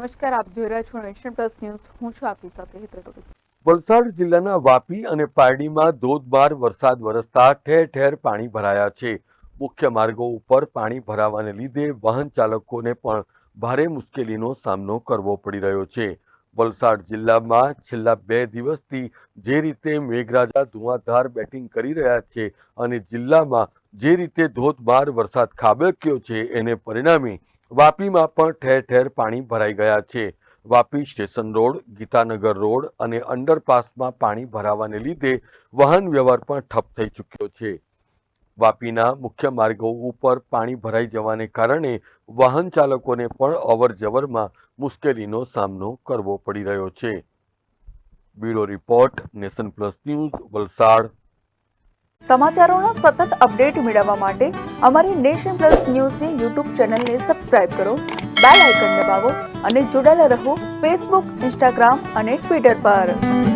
નમસ્કાર, આપ જોઈ રહ્યા છો નેશન પ્લસ ન્યૂઝ હું છું આપની સાથે હેતલ વલસાડ જિલ્લાના વાપી અને પારડીમાં ધોધમાર વરસાદ વરસતા ઠેર ઠેર પાણી ભરાયા છે. મુખ્ય માર્ગો ઉપર પાણી ભરાવાને લીધે વાહન ચાલકોને પણ ભારે મુશ્કેલીનો સામનો કરવો પડી રહ્યો છે. વલસાડ જિલ્લામાં છેલ્લા બે દિવસથી જે રીતે મેઘરાજા ધુઆધાર બેટિંગ કરી રહ્યા છે અને જિલ્લામાં જે રીતે ધોધમાર વરસાદ ખાબક્યો છે એને પરિણામે વાપીમાં પણ ઠેર ઠેર પાણી ભરાઈ ગયા છે. Vapi station road, Gitanagar road અને અંડરપાસમાં પાણી ભરાવાને લીધે વાહન વ્યવહાર પણ ઠપ થઈ ચૂક્યો છે. વાપીના મુખ્ય માર્ગો ઉપર પાણી ભરાઈ જવાને કારણે વાહન ચાલકોને પણ અવરજવરમાં મુશ્કેલીનો સામનો કરવો પડી રહ્યો છે. Bureau report, nation plus news, Valsad. સમાચારોના સતત અપડેટ મેળવવા માટે અમારી નેશન પ્લસ ન્યૂઝની યુટ્યુબ ચેનલને સબસ્ક્રાઇબ કરો, બેલ આઇકન દબાવો અને જોડાયેલા રહો ફેસબુક, ઇન્સ્ટાગ્રામ અને ટ્વિટર પર.